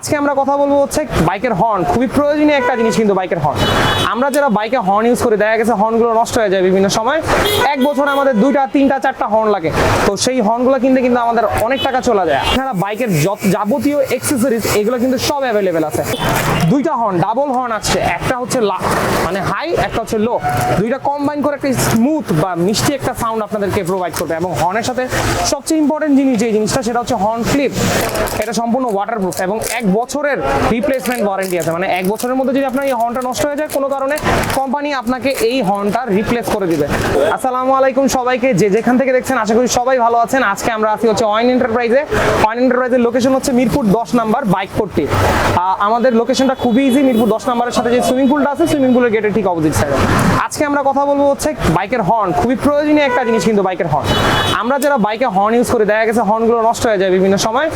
আজকে আমরা কথা বলব হচ্ছে বাইকের হর্ন খুবই প্রয়োজনীয় একটা জিনিস কিন্তু বাইকের হর্ন আমরা যারা বাইকে হর্ন ইউজ করি, দেখা গেছে হর্নগুলো নষ্ট হয়ে যায় বিভিন্ন সময়। এক বছর আমাদের দুইটা, তিনটা, চারটা হর্ন লাগে। তো সেই হর্নগুলো কিনতে কিন্তু আমাদের অনেক টাকা চলে যায়। আপনারা বাইকের যাবতীয় এক্সেসরিজ এগুলো কিন্তু সব অ্যাভেলেবেল আছে। দুইটা হর্ন ডাবল হর্ন আছে। একটা হচ্ছে লা- মানে হাই একটা হচ্ছে লো দুইটা কম্বাইন করে একটা স্মুথ বা মিষ্টি একটা সাউন্ড আপনাদেরকে প্রোভাইড করবে। এবং হর্নের সাথে সবচেয়ে ইম্পর্টেন্ট জিনিস যে জিনিসটা, সেটা হচ্ছে হর্ন ক্লিপ এটা সম্পূর্ণ ওয়াটারপ্রুফ এবং এক বছরের রিপ্লেসমেন্ট ওয়ারেন্টি আছে। মানে এক বছরের মধ্যে যদি আপনার এই হর্নটা নষ্ট হয়ে যায়, কোনো কারণে কোম্পানি আপনাকে এই হর্নটা রিপ্লেস করে দিবে। আসসালামু আলাইকুম সবাইকে। যে যেখান থেকে দেখছেন, আশা করি সবাই ভালো আছেন। আজকে আমরা আছি হচ্ছে ওয়াইন এন্টারপ্রাইজে ওয়াইন এন্টারপ্রাইজের লোকেশন হচ্ছে মিরপুর দশ নাম্বার বাইক কোর্টটি আমাদের লোকেশনটা খুবই ইজি মিরপুর দশ নাম্বারের সাথে যে সুইমিং পুলটা আছে সুইমিং পুলের গেটের ঠিক অপোজিট সাইডে আজকে আমরা কথা বলব হচ্ছে বাইকের হর্ন খুবই প্রয়োজনীয় একটা জিনিস কিন্তু বাইকের হর্ন আমরা যারা বাইকে হর্ন ইউজ করি, দেখা গেছে হর্নগুলো নষ্ট হয়ে যায় বিভিন্ন সময়।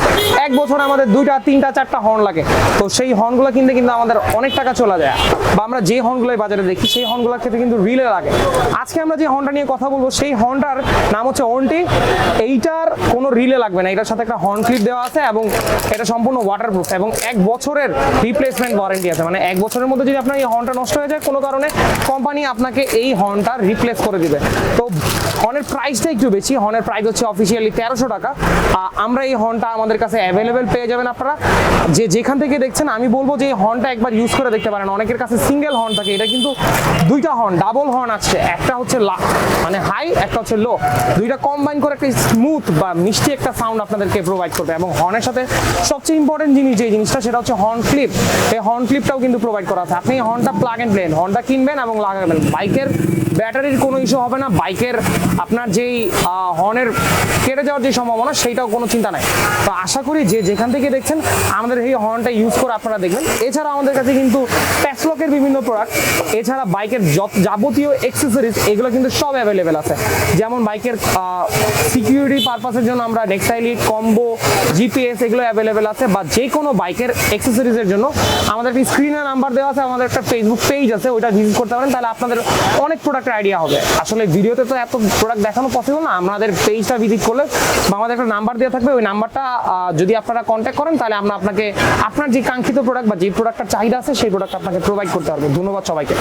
এক বছর আমাদের দুইটা, তিনটা, চারটা হর্ন লাগে। তো সেই হর্নগুলো কিনতে কিন্তু আমাদের অনেক টাকা চলে যায়। বা আমরা যে হর্নগুলোই বাজারে দেখি, সেই হর্নগুলোর ক্ষেত্রে কিন্তু রিলে লাগে। আজকে আমরা যে হর্নটা নিয়ে কথা বলব, সেই হর্নটার নাম হচ্ছে ওনটি এইটার কোনো রিলে লাগবে না। এটার সাথে একটা হর্ন ক্লিপ দেওয়া আছে এবং এটা সম্পূর্ণ ওয়াটারপ্রুফ এবং এক বছরের রিপ্লেসমেন্ট ওয়ারেন্টি আছে। মানে এক বছরের মধ্যে যদি আপনার এই হর্নটা নষ্ট হয়ে যায়, কোনো কারণে কোম্পানি আপনাকে এই হর্নটা রিপ্লেস করে দিবে। তো হর্নের প্রাইসটা একটু বেশি। হর্নের প্রাইস হচ্ছে অফিসিয়ালি তেরোশো টাকা। আমরা এই হর্নটা আমাদের কাছে অ্যাভেলেবেল পেয়ে যাবেন আপনারা। যে যেখান থেকে দেখছেন, আমি বলব যে হর্নটা একবার ইউজ করে দেখতে পারেন। অনেকের কাছে সিঙ্গেল হর্ন থাকে, এটা কিন্তু দুইটা হর্ন ডাবল হর্ন আছে একটা হচ্ছে মানে হাই একটা হচ্ছে লো দুইটা কম্বাইন করে একটা স্মুথ বা মিষ্টি একটা সাউন্ড আপনাদেরকে প্রোভাইড করবে। এবং হর্নের সাথে সবচেয়ে ইম্পর্টেন্ট জিনিস যে জিনিসটা, সেটা হচ্ছে হর্ন ক্লিপ এই হর্ন ক্লিপটাও কিন্তু প্রোভাইড করা আছে। আপনি হর্নটা প্লাগ এন্ড প্লেন হর্নটা কিনবেন এবং লাগাবেন। বাইকের ব্যাটারির কোনো ইস্যু হবে না। বাইকের আপনার যেই হর্নের কেটে যাওয়ার যে সম্ভাবনা, সেইটাও কোনো চিন্তা নাই। তো আশা করি যে যেখান থেকে দেখছেন, আমাদের এই হর্নটা ইউজ করে আপনারা দেখবেন। এছাড়া আমাদের কাছে কিন্তু প্যাসলকের বিভিন্ন প্রোডাক্ট এছাড়া বাইকের যাবতীয় এক্সেসরিজ এগুলো কিন্তু সব অ্যাভেলেবেল আছে। যেমন বাইকের সিকিউরিটি পারপাসের জন্য আমরা ডেক্সাইলিট কম্বো জিপিএস এগুলো অ্যাভেলেবেল আছে, বা যে কোনো বাইকের এক্সেসরিজের জন্য। আমাদের একটা স্ক্রিনে নাম্বার দেওয়া আছে, আমাদের একটা ফেসবুক পেজ আছে, ওইটা ভিজিট করতে পারেন, তাহলে আপনাদের অনেক প্রোডাক্টের আইডিয়া হবে। আসলে ভিডিওতে তো এত প্রোডাক্ট দেখানো পসিবল না আমাদের পেজটা ভিজিট করলে বা আমাদের একটা নাম্বার দেওয়া থাকবে, ওই নাম্বারটা যদি আপনারা কন্ট্যাক্ট করেন, তাহলে আমরা আপনাকে আপনার যে কাঙ্ক্ষিত প্রোডাক্ট বা যে প্রোডাক্টটার চাহিদা আছে, সেই প্রোডাক্ট আপনাকে প্রোভাইড করতে পারবে। ধন্যবাদ সবাইকে।